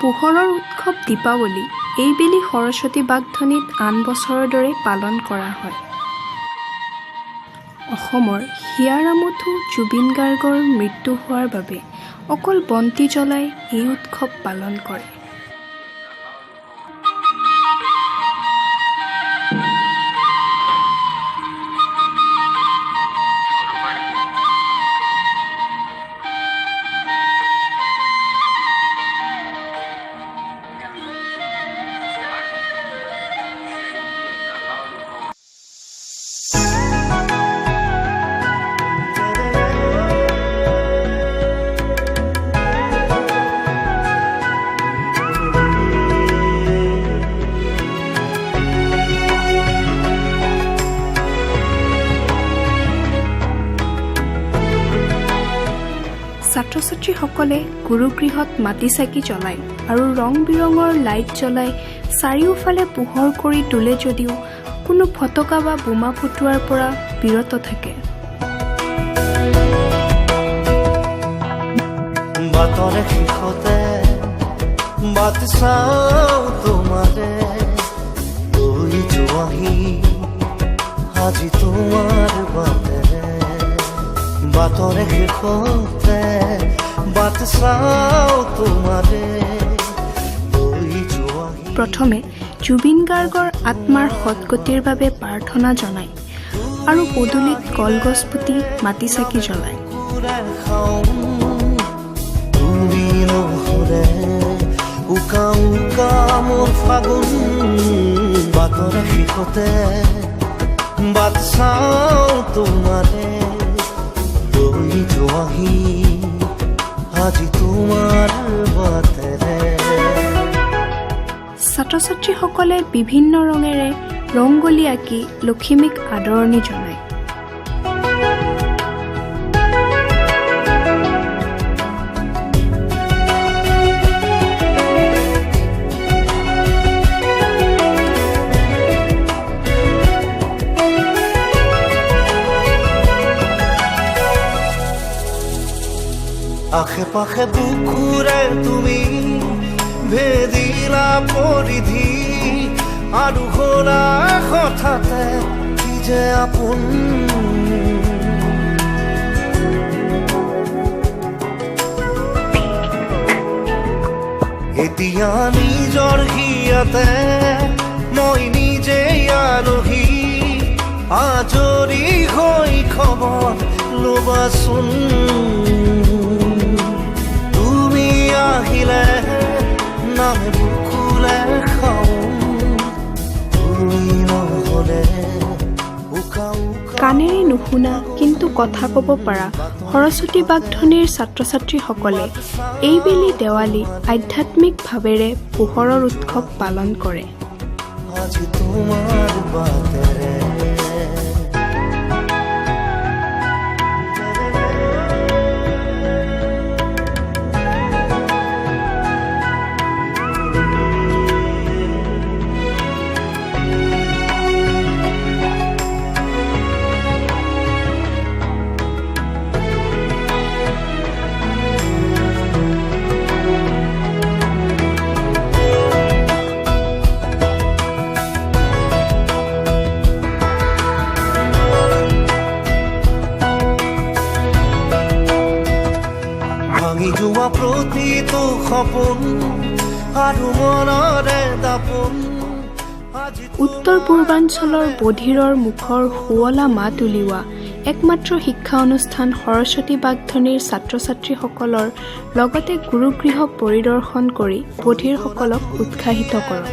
পোহৰৰ উৎসৱ দীপাৱলী। এইবেলি সৰস্বতী বাগধনীত আন বছৰৰ দৰে পালন কৰা হয়। অসমৰ হিয়াৰামঠু জুবিন গাৰ্গৰ মৃত্যু হোৱাৰ বাবে অকল বন্তি জ্বলাই এই উৎসৱ পালন কৰে। ছাত্ৰ ছাত্ৰীসকলে গুৰুগৃহত মাটি চাকি জ্বলায় আৰু ৰং বিৰঙৰ লাইট জ্বলাই চাৰিওফালে পোহৰ কৰি তোলে যদিও কোনো ফটকা বা বোমা ফুটোৱাৰ পৰা বিৰত থাকে। আজি তোমাৰ বাট চাওঁ তোমাৰে লৈ যোৱাহি প্ৰথমে জুবিন গাৰ্গৰ আত্মাৰ সৎগতিৰ বাবে প্ৰাৰ্থনা জনায় আৰু পদূলিত কলগছ পুতি মাটি চাকি জ্বলায়। ফাগুন। শেষতে বাট চাওঁ ছাত্ৰ ছাত্ৰীসকলে বিভিন্ন ৰঙেৰে ৰংগলী আঁকি লখিমীক আদৰণি জনায়। আশে পাশে বুকুৰে তুমি ভেদিলা পৰিধি আৰু হলা হঠাতে কি যে আপোন। এতিয়া নিজৰ হিয়াতে মই নিজে আলহী আজৰি হৈ খবৰ ল'বাচোন। তুমি আহিলে কাণেৰে নুশুনা কিন্তু কথা ক'ব পৰা। সৰস্বতী বাগধনীৰ ছাত্ৰ ছাত্ৰীসকলে এইবেলি দেৱালী আধ্যাত্মিক ভাৱেৰে পোহৰৰ উৎসৱ পালন কৰে। যোৱা প্ৰতিটো সপোন আৰু মনৰে দাপোন। উত্তৰ পূৰ্বাঞ্চলৰ বধিৰৰ মুখৰ শুৱলা মাত উলিওৱা একমাত্ৰ শিক্ষা অনুষ্ঠান সৰস্বতী বাগধনীৰ ছাত্ৰ ছাত্ৰীসকলৰ লগতে গুৰুগৃহ পৰিদৰ্শন কৰি বধিৰসকলক উৎসাহিত কৰক।